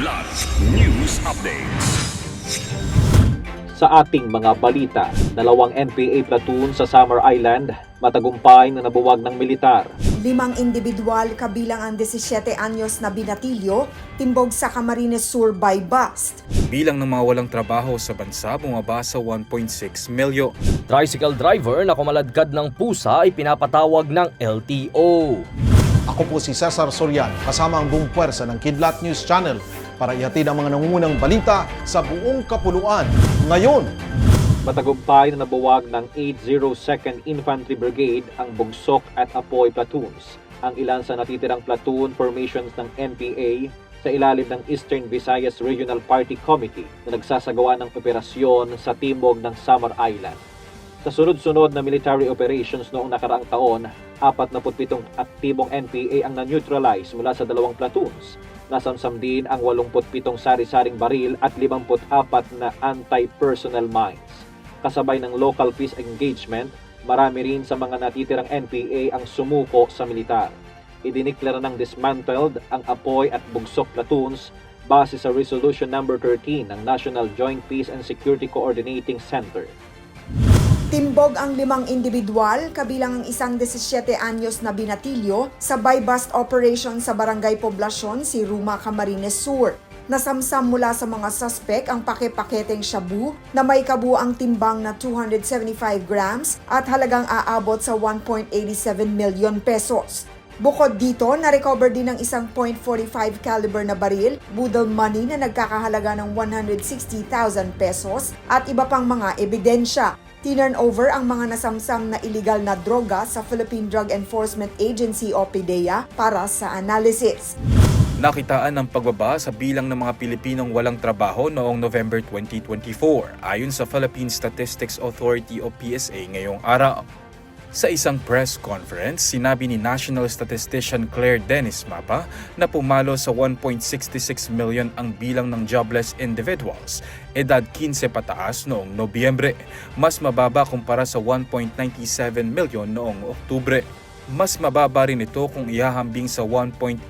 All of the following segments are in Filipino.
Kidlat News Updates. Sa ating mga balita, dalawang NPA platoon sa Summer Island matagumpay na nabuwag ng militar. Limang individual kabilang ang 17 anyos na binatilyo, timbog sa Camarines Sur by bust. Bilang ng mga walang trabaho sa bansa bumaba sa 1.6 milyon. Tricycle driver na kumaladkad ng pusa ay pinapatawag ng LTO. Ako po si Cesar Soriano, kasama ang buong puwersa ng Kidlat News Channel para ihatid ang mga nangungunang balita sa buong kapuluan. Ngayon, Matagumpay na nabuwag ng 802nd Infantry Brigade ang Bugsok at Apoy platoons. Ang ilan sa natitirang platoon formations ng NPA sa ilalim ng Eastern Visayas Regional Party Committee na nagsasagawa ng operasyon sa timog ng Samar Island. Sa sunod-sunod na military operations noong nakaraang taon, 47 aktibong NPA ang na-neutralize mula sa dalawang platoons. Nasamsam din ang 87 sari-saring baril at 54 na anti-personnel mines. Kasabay ng local peace engagement, marami rin sa mga natitirang NPA ang sumuko sa militar. Idiniklara ng dismantled ang Apoy at Bugsok platoons base sa Resolution Number 13 ng National Joint Peace and Security Coordinating Center. Timbog ang limang individual, kabilang ang isang 17 anyos na binatilyo sa buy-bust operation sa Barangay Poblasyon, si Ruma Camarines Sur. Nasamsam mula sa mga suspek ang pake-paketeng shabu na may kabuang timbang na 275 grams at halagang aabot sa 1.87 million pesos. Bukod dito, na-recover din ang isang .45 caliber na baril, budol money na nagkakahalaga ng 160,000 pesos at iba pang mga ebidensya. Tinurn over ang mga nasamsam na illegal na droga sa Philippine Drug Enforcement Agency o PDEA para sa analysis. Nakitaan ng pagbaba sa bilang ng mga Pilipinong walang trabaho noong November 2024 ayon sa Philippine Statistics Authority o PSA ngayong araw. Sa isang press conference, sinabi ni National Statistician Claire Dennis Mapa na pumalo sa 1.66 million ang bilang ng jobless individuals, edad 15 pataas noong Nobyembre, mas mababa kumpara sa 1.97 million noong Oktubre. Mas mababa rin ito kung ihahambing sa 1.83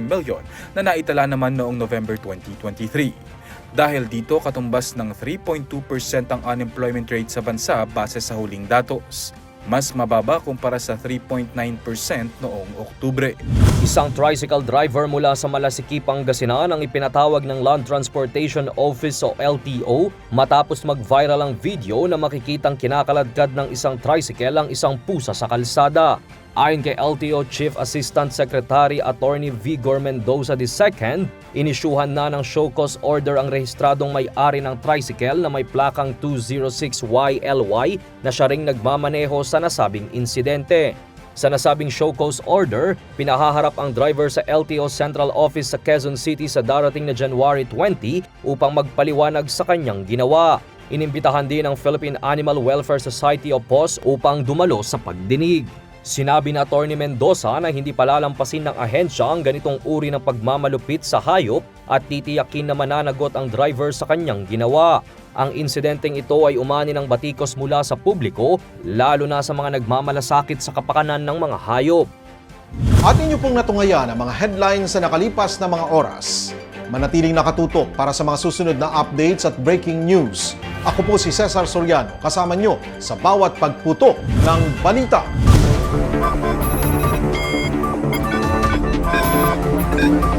million na naitala naman noong November 2023. Dahil dito katumbas ng 3.2% ang unemployment rate sa bansa base sa huling datos. Mas mababa kumpara sa 3.9% noong Oktubre. Isang tricycle driver mula sa Malasiki, Pangasinan ang ipinatawag ng Land Transportation Office o LTO matapos mag-viral ang video na makikitang kinakaladkad ng isang tricycle ang isang pusa sa kalsada. Ayon kay LTO Chief Assistant Secretary Attorney Vigor Mendoza II, inisyuhan na ng show cause order ang rehistradong may-ari ng tricycle na may plakang 206YLY na siya ring nagmamaneho sa nasabing insidente. Sa nasabing show cause order, pinahaharap ang driver sa LTO Central Office sa Quezon City sa darating na January 20 upang magpaliwanag sa kanyang ginawa. Inimbitahan din ng Philippine Animal Welfare Society o POS upang dumalo sa pagdinig. Sinabi na Atty. Mendoza na hindi palalampasin ng ahensya ang ganitong uri ng pagmamalupit sa hayop at titiyakin na mananagot ang driver sa kanyang ginawa. Ang insidenteng ito ay umani ng batikos mula sa publiko, lalo na sa mga nagmamalasakit sa kapakanan ng mga hayop. at inyo pong natungayan ang mga headlines sa nakalipas na mga oras. Manatiling nakatutok para sa mga susunod na updates at breaking news. Ako po si Cesar Soriano, kasama nyo sa bawat pagputok ng balita. Kidlat